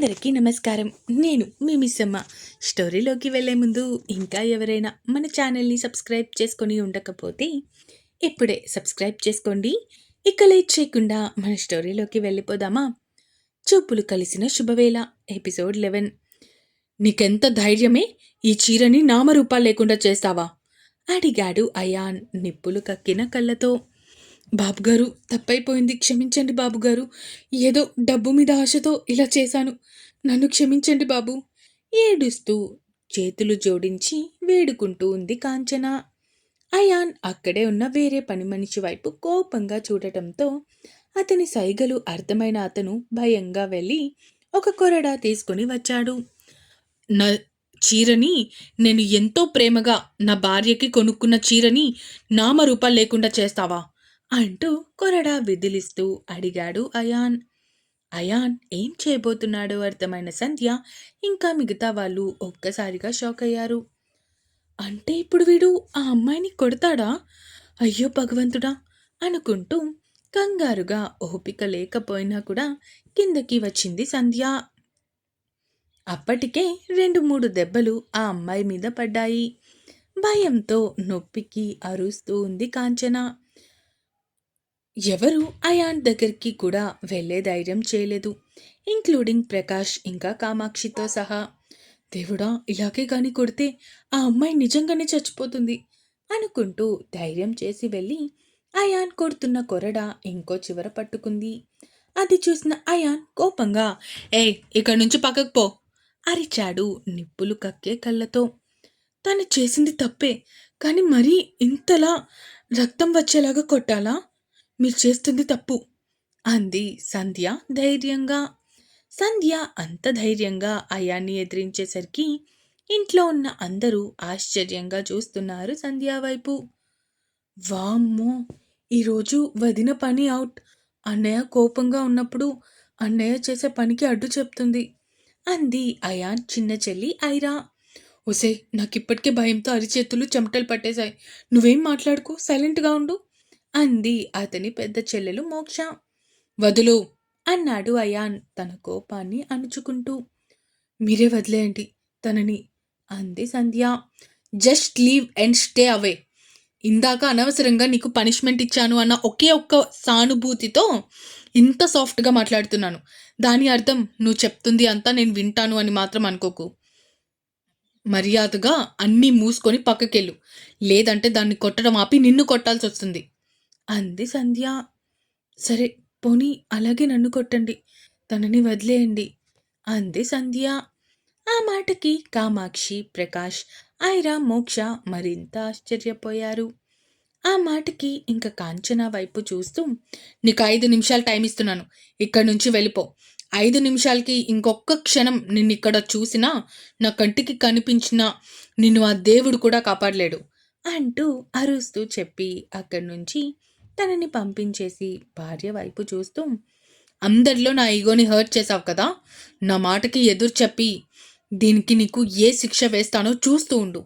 అందరికీ నమస్కారం. నేను మీ మిస్సమ్మ. స్టోరీలోకి వెళ్ళే ముందు ఇంకా ఎవరైనా మన ఛానల్ని సబ్స్క్రైబ్ చేసుకొని ఉండకపోతే ఇప్పుడే సబ్స్క్రైబ్ చేసుకోండి. ఇక లేట్ చేయకుండా మన స్టోరీలోకి వెళ్ళిపోదామా? చూపులు కలిసిన శుభవేళ ఎపిసోడ్ లెవెన్. నీకెంత ధైర్యమే? ఈ చీరని నామరూపాలు లేకుండా చేస్తావా? అడిగాడు అయాన్ నిప్పులు కక్కిన కళ్ళతో. బాబుగారు తప్పైపోయింది. క్షమించండి బాబుగారు. ఏదో డబ్బు మీద ఆశతో ఇలా చేశాను. నన్ను క్షమించండి బాబు. ఏడుస్తూ చేతులు జోడించి వేడుకుంటూ ఉంది కాంచన. అయాన్ అక్కడే ఉన్న వేరే పని మనిషి వైపు కోపంగా చూడటంతో అతని సైగలు అర్థమైన అతను భయంగా వెళ్ళి ఒక కొరడా తీసుకుని వచ్చాడు. నా చీరని నేను ఎంతో ప్రేమగా నా భార్యకి కొనుక్కున్న చీరని నామరూపాలు లేకుండా చేస్తావా? అంటూ కొరడా విదిలిస్తూ అడిగాడు అయాన్. అయాన్ ఏం చేయబోతున్నాడో అర్థమైన సంధ్య ఇంకా మిగతా వాళ్ళు ఒక్కసారిగా షాక్ అయ్యారు. అంటే ఇప్పుడు వీడు ఆ అమ్మాయిని కొడతాడా? అయ్యో భగవంతుడా అనుకుంటూ కంగారుగా ఓపిక లేకపోయినా కూడా కిందకి వచ్చింది సంధ్య. అప్పటికే రెండు మూడు దెబ్బలు ఆ అమ్మాయి మీద పడ్డాయి. భయంతో నొప్పికి అరుస్తూ ఉంది కాంచన. ఎవరు అయాన్ దగ్గరికి కూడా వెళ్ళే ధైర్యం చేయలేదు. ఇంక్లూడింగ్ ప్రకాష్ ఇంకా కామాక్షితో సహా. దేవుడా ఇలాగే కానీ కొడితే ఆ అమ్మాయి నిజంగానే చచ్చిపోతుంది అనుకుంటూ ధైర్యం చేసి వెళ్ళి అయాన్ కొడుతున్న కొరడ ఇంకో చివర పట్టుకుంది. అది చూసిన అయాన్ కోపంగా ఏ ఇక్కడి నుంచి పక్కకు పో అరిచాడు నిప్పులు కక్కే కళ్ళతో. తను చేసింది తప్పే కానీ మరీ ఇంతలా రక్తం వచ్చేలాగా కొట్టాలా? మీరు చేస్తుంది తప్పు అంది సంధ్య ధైర్యంగా. సంధ్య అంత ధైర్యంగా అయాన్ని ఎదిరించేసరికి ఇంట్లో ఉన్న అందరూ ఆశ్చర్యంగా చూస్తున్నారు సంధ్య వైపు. వామ్మో! ఈరోజు వదిన పని అవుట్ అన్నయ్య కోపంగా ఉన్నప్పుడు అన్నయ్య చేసే పనికి అడ్డు చెప్తుంది అంది అయాన్ చిన్న చెల్లి ఐరా. ఒసే నాకిప్పటికే భయంతో అరిచేతులు చెమటలు పట్టేశాయి. నువ్వేం మాట్లాడుకో? సైలెంట్గా ఉండు. అంది అతని పెద్ద చెల్లెలు మోక్ష. వదులు అన్నాడు అయాన్ తన కోపాన్ని అణుచుకుంటూ. మీరే వదిలేయండి తనని అంది Sandhya. Just leave and stay away. ఇందాక అనవసరంగా నీకు పనిష్మెంట్ ఇచ్చాను అన్న ఒకే ఒక్క సానుభూతితో ఇంత సాఫ్ట్గా మాట్లాడుతున్నాను. దాని అర్థం నువ్వు చెప్తుంది అంతా నేను వింటాను అని మాత్రం అనుకోకు. మర్యాదగా అన్నీ మూసుకొని పక్కకెళ్ళు. లేదంటే దాన్ని కొట్టడం ఆపి నిన్ను కొట్టాల్సి వస్తుంది అంది సంధ్య. సరే పోనీ అలాగే నన్ను కొట్టండి. తనని వదిలేయండి అంది సంధ్య. ఆ మాటకి కామాక్షి ప్రకాష్ ఐరా మోక్ష మరింత ఆశ్చర్యపోయారు. ఆ మాటకి ఇంకా కాంచన వైపు చూస్తూ నీకు ఐదు నిమిషాలు టైం ఇస్తున్నాను. ఇక్కడి నుంచి వెళ్ళిపో. ఐదు నిమిషాలకి ఇంకొక క్షణం నిన్ను ఇక్కడ చూసినా నా కంటికి కనిపించినా నిన్ను ఆ దేవుడు కూడా కాపాడలేడు అంటూ అరుస్తూ చెప్పి అక్కడి నుంచి తనని పంపించేసి భార్య వైపు చూస్తూ అందరిలో నా ఈగోని హర్ట్ చేశావు కదా నా మాటకి ఎదురు చెప్పి దీనికి నీకు ఏ శిక్ష వేస్తానో చూస్తూ ఉండు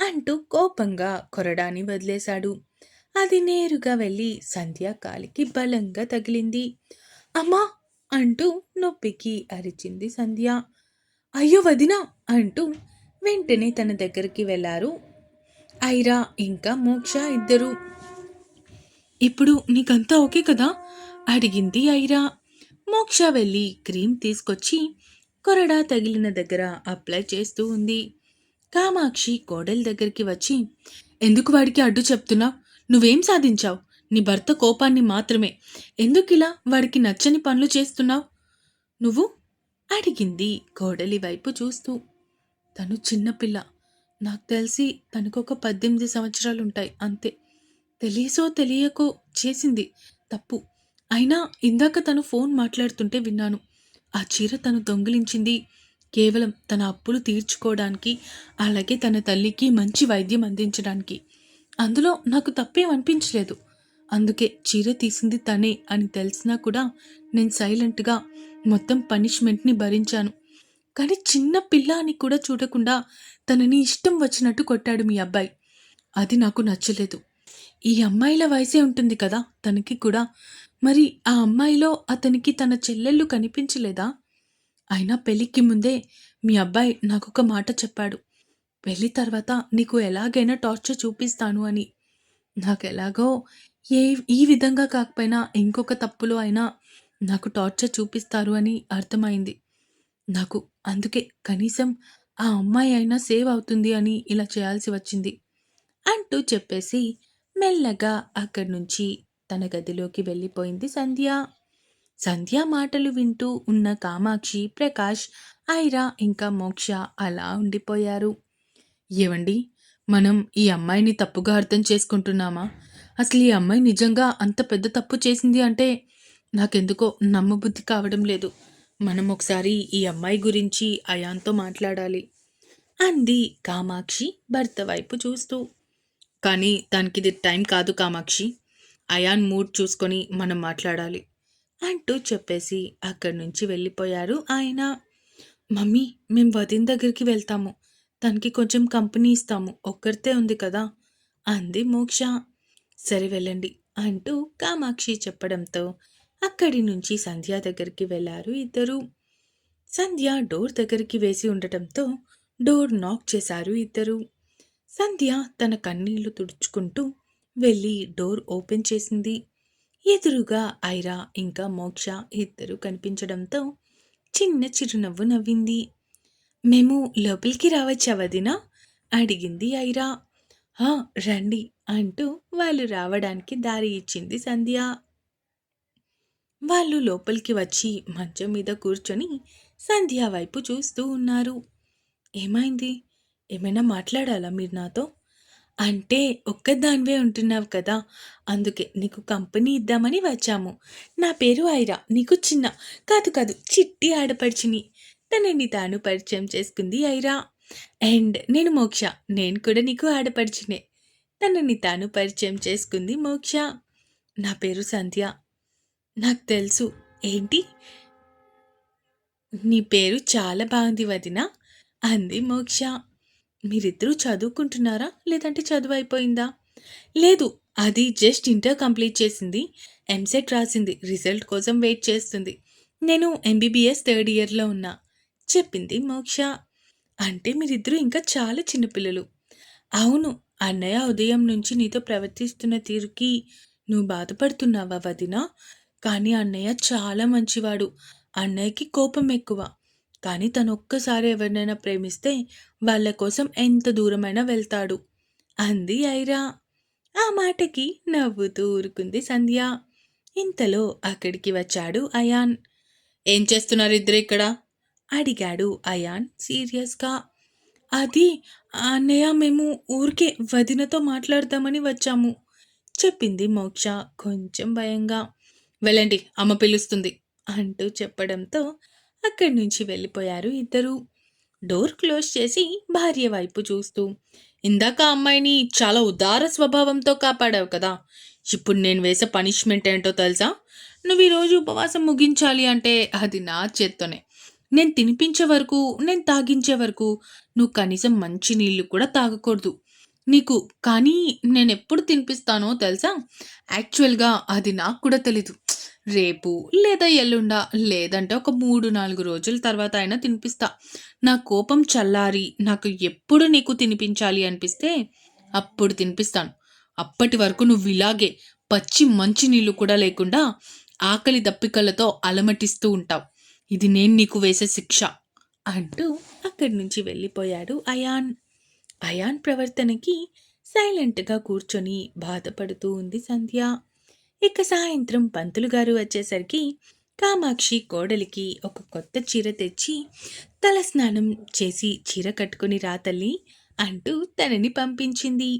అంటూ కోపంగా కొరడాని వదిలేశాడు. అది నేరుగా వెళ్ళి సంధ్య కాలికి బలంగా తగిలింది. అమ్మా అంటూ నొప్పికి అరిచింది సంధ్య. అయ్యో వదినా అంటూ వెంటనే తన దగ్గరికి వెళ్ళారు ఐరా ఇంకా మోక్ష ఇద్దరు. ఇప్పుడు నీకంతా ఓకే కదా? అడిగింది ఐరా. మోక్ష వెళ్ళి క్రీమ్ తీసుకొచ్చి కొరడా తగిలిన దగ్గర అప్లై చేస్తూ ఉంది. కామాక్షి కోడల దగ్గరికి వచ్చి ఎందుకు వాడికి అడ్డు చెప్తున్నావు నువ్వేం సాధించావు? నీ భర్త కోపాన్ని మాత్రమే. ఎందుకిలా వాడికి నచ్చని పనులు చేస్తున్నావు? నువ్వు? అడిగింది కోడలి వైపు చూస్తూ. తను చిన్నపిల్ల. నాకు తెలిసి తనకొక పద్దెనిమిది సంవత్సరాలుంటాయి అంతే. తెలియసో తెలియకో చేసింది తప్పు. అయినా ఇందాక తను ఫోన్ మాట్లాడుతుంటే విన్నాను. ఆ చీర తను దొంగిలించింది. కేవలం తన అప్పులు తీర్చుకోవడానికి అలాగే తన తల్లికి మంచి వైద్యం అందించడానికి. అందులో నాకు తప్పేం అనిపించలేదు. అందుకే చీర తీసింది తనే అని తెలిసినా కూడా నేను సైలెంట్గా మొత్తం పనిష్మెంట్ని భరించాను. కానీ చిన్న పిల్ల అని కూడా చూడకుండా తనని ఇష్టం వచ్చినట్టు కొట్టాడు మీ అబ్బాయి. అది నాకు నచ్చలేదు. ఈ అమ్మాయిల వయసే ఉంటుంది కదా తనకి కూడా. మరి ఆ అమ్మాయిలో అతనికి తన చెల్లెళ్ళు కనిపించలేదా? అయినా పెళ్ళికి ముందే మీ అబ్బాయి నాకొక మాట చెప్పాడు. పెళ్ళి తర్వాత నీకు ఎలాగైనా టార్చర్ చూపిస్తాను అని. నాకు ఎలాగో ఏ ఈ విధంగా కాకపోయినా ఇంకొక తప్పులో అయినా నాకు టార్చర్ చూపిస్తారు అని అర్థమైంది. నాకు అందుకే కనీసం ఆ అమ్మాయి అయినా సేవ్ అవుతుంది అని ఇలా చేయాల్సి వచ్చింది. అంటూ చెప్పేసి మెల్లగా అక్కడి నుంచి తన గదిలోకి వెళ్ళిపోయింది సంధ్య. సంధ్య మాటలు వింటూ ఉన్న కామాక్షి ప్రకాష్ ఐరా ఇంకా మోక్ష అలా ఉండిపోయారు. ఏవండి? మనం ఈ అమ్మాయిని తప్పుగా అర్థం చేసుకుంటున్నామా? అసలు ఈ అమ్మాయి నిజంగా అంత పెద్ద తప్పు చేసింది అంటే నాకెందుకో నమ్మబుద్ధి కావడం లేదు. మనం ఒకసారి ఈ అమ్మాయి గురించి అయాన్తో మాట్లాడాలి. అంది కామాక్షి భర్త వైపు చూస్తూ. కానీ దానికి ఇది టైం కాదు కామాక్షి. అయాన్ మూడ్ చూసుకొని మనం మాట్లాడాలి. అంటూ చెప్పేసి అక్కడి నుంచి వెళ్ళిపోయారు ఆయన. మమ్మీ మేము వదిన దగ్గరికి వెళ్తాము. తనకి కొంచెం కంపెనీ ఇస్తాము. ఒక్కరితే ఉంది కదా అంది మోక్ష. సరే వెళ్ళండి అంటూ కామాక్షి చెప్పడంతో అక్కడి నుంచి సంధ్య దగ్గరికి వెళ్ళారు ఇద్దరు. సంధ్య డోర్ దగ్గరికి వేసి ఉండటంతో డోర్ నాక్ చేశారు ఇద్దరు. సంధ్య తన కన్నీళ్ళు తుడుచుకుంటూ వెళ్ళి డోర్ ఓపెన్ చేసింది. ఎదురుగా ఐరా ఇంకా మోక్ష ఇద్దరు కనిపించడంతో చిన్న చిరునవ్వు నవ్వింది. మేము లోపలికి రావచ్చా వదినా అడిగింది ఐరా. "ఆ, రండి అంటూ వాళ్ళు రావడానికి దారి ఇచ్చింది సంధ్య. వాళ్ళు లోపలికి వచ్చి మంచం మీద కూర్చొని సంధ్య వైపు చూస్తూ ఉన్నారు. ఏమైంది? ఏమైనా మాట్లాడాలా మీరు నాతో? అంటే ఒక్కదానివే ఉంటున్నావు కదా. అందుకే నీకు కంపెనీ ఇద్దామని వచ్చాము. నా పేరు ఐరా నీకు చిన్న. కాదు కాదు చిట్టి ఆడపడిచిని. తనని తాను పరిచయం చేసుకుంది ఐరా. అండ్ నేను మోక్ష నేను కూడా నీకు ఆడపడిచినే. తనని తాను పరిచయం చేసుకుంది మోక్ష. నా పేరు సంధ్య. నాకు తెలుసు. ఏంటి? నీ పేరు చాలా బాగుంది వదిన అంది మోక్ష. మీరిద్దరూ చదువుకుంటున్నారా? లేదంటే చదువు అయిపోయిందా? లేదు అది జస్ట్ ఇంటర్ కంప్లీట్ చేసింది. ఎంసెట్ రాసింది. రిజల్ట్ కోసం వెయిట్ చేస్తుంది. నేను ఎంబీబీఎస్ థర్డ్ ఇయర్లో ఉన్నా. చెప్పింది మోక్ష. అంటే మీరిద్దరూ ఇంకా చాలా చిన్నపిల్లలు. అవును అన్నయ్య ఉదయం నుంచి నీతో ప్రవర్తిస్తున్న తీరుకి నువ్వు బాధపడుతున్నావా వదినా? కానీ అన్నయ్య చాలా మంచివాడు. అన్నయ్యకి కోపం ఎక్కువ. కానీ తను ఒక్కసారి ఎవరినైనా ప్రేమిస్తే వాళ్ళ కోసం ఎంత దూరమైనా వెళ్తాడు. అంది ఐరా. ఆ మాటకి నవ్వుతూ ఊరుకుంది సంధ్య. ఇంతలో అక్కడికి వచ్చాడు అయాన్. ఏం చేస్తున్నారు ఇద్దరు ఇక్కడ? అడిగాడు అయాన్ సీరియస్గా. అది అన్నయ్య మేము ఊరికే వదినతో మాట్లాడదామని వచ్చాము చెప్పింది మోక్ష కొంచెం భయంగా. వెళ్ళండి అమ్మ పిలుస్తుంది అంటూ చెప్పడంతో అక్కడి నుంచి వెళ్ళిపోయారు ఇద్దరు. డోర్ క్లోజ్ చేసి భార్య వైపు చూస్తూ ఇందాక అమ్మాయిని చాలా ఉదార స్వభావంతో కాపాడావు కదా. ఇప్పుడు నేను వేసే పనిష్మెంట్ ఏంటో తెలుసా? నువ్వు ఈరోజు ఉపవాసం ముగించాలి అంటే అది నా చేత్తోనే. నేను తినిపించే వరకు నేను తాగించే వరకు నువ్వు కనీసం మంచి నీళ్ళు కూడా తాగకూడదు. నీకు కానీ నేను ఎప్పుడు తినిపిస్తానో తెలుసా? యాక్చువల్గా అది నాకు కూడా తెలీదు. రేపు లేదా ఎల్లుండా లేదంటే ఒక మూడు నాలుగు రోజుల తర్వాత అయినా తినిపిస్తా. నా కోపం చల్లారి నాకు ఎప్పుడు నీకు తినిపించాలి అనిపిస్తే అప్పుడు తినిపిస్తాను. అప్పటి వరకు నువ్వు ఇలాగే పచ్చి మంచి నీళ్ళు కూడా లేకుండా ఆకలి దప్పికలతో అలమటిస్తూ ఉంటావు. ఇది నేను నీకు వేసే శిక్ష అంటూ అక్కడి నుంచి వెళ్ళిపోయాడు అయాన్. అయాన్ ప్రవర్తనకి సైలెంట్గా కూర్చొని బాధపడుతూ ఉంది సంధ్య. ఇక సాయంత్రం పంతులు గారు వచ్చేసరికి కామాక్షి కోడలికి ఒక కొత్త చీర తెచ్చి తల స్నానం చేసి చీర కట్టుకుని రా తల్లి అంటూ తనని పంపించింది.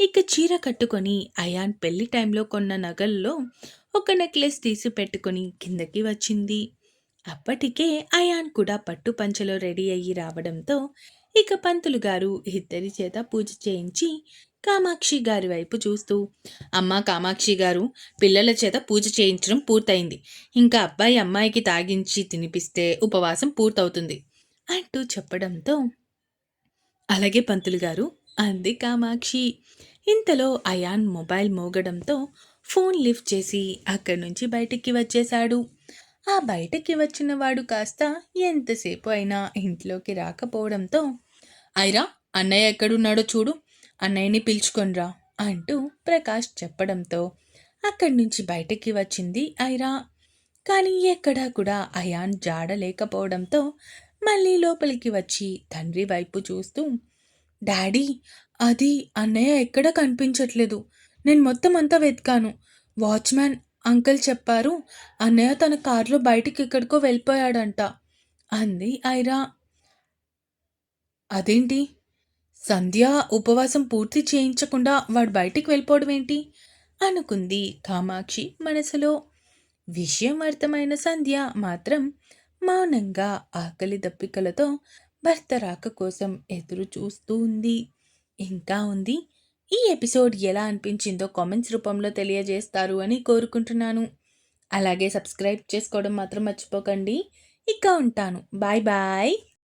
ఇక చీర కట్టుకొని అయాన్ పెళ్ళి టైంలో కొన్న నగల్లో ఒక నెక్లెస్ తీసి పెట్టుకుని కిందకి వచ్చింది. అప్పటికే అయాన్ కూడా పట్టు పంచలో రెడీ అయ్యి రావడంతో ఇక పంతులు గారు ఇద్దరి చేత పూజ చేయించి కామాక్షి గారి వైపు చూస్తూ అమ్మ కామాక్షి గారు పిల్లల చేత పూజ చేయించడం పూర్తయింది. ఇంకా అబ్బాయి అమ్మాయికి తాగించి తినిపిస్తే ఉపవాసం పూర్తవుతుంది అంటూ చెప్పడంతో అలాగే పంతులు గారు అంది కామాక్షి. ఇంతలో అయాన్ మొబైల్ మోగడంతో ఫోన్ లిఫ్ట్ చేసి అక్కడి నుంచి బయటికి వచ్చేశాడు. ఆ బయటకి వచ్చిన వాడు కాస్త ఎంతసేపు అయినా ఇంట్లోకి రాకపోవడంతో ఐరా అన్నయ్య ఎక్కడున్నాడో చూడు. అన్నయ్యని పిలుచుకొనిరా అంటూ ప్రకాష్ చెప్పడంతో అక్కడి నుంచి బయటకి వచ్చింది ఐరా. కానీ ఎక్కడా కూడా అయాన్ జాడ లేకపోవడంతో మళ్ళీ లోపలికి వచ్చి తండ్రి వైపు చూస్తూ డాడీ అది అన్నయ్య ఎక్కడ కనిపించట్లేదు. నేను మొత్తం అంతా వెతికాను. వాచ్మ్యాన్ అంకుల్ చెప్పారు అన్నయ్య తన కారులో బయటికి ఎక్కడికో వెళ్ళిపోయాడంట అంది ఐరా. అదేంటి? సంధ్య ఉపవాసం పూర్తి చేయించకుండా వాడు బయటికి వెళ్ళిపోవడం ఏంటి అనుకుంది కామాక్షి మనసులో. విషయం అర్థమైన సంధ్య మాత్రం మౌనంగా ఆకలి దప్పికలతో భర్త రాక కోసం ఎదురు చూస్తూ ఉంది. ఇంకా ఉంది. ఈ ఎపిసోడ్ ఎలా అనిపించిందో కామెంట్స్ రూపంలో తెలియజేస్తారు అని కోరుకుంటున్నాను. అలాగే సబ్స్క్రైబ్ చేసుకోవడం మాత్రం మర్చిపోకండి. ఇక ఉంటాను. Bye bye.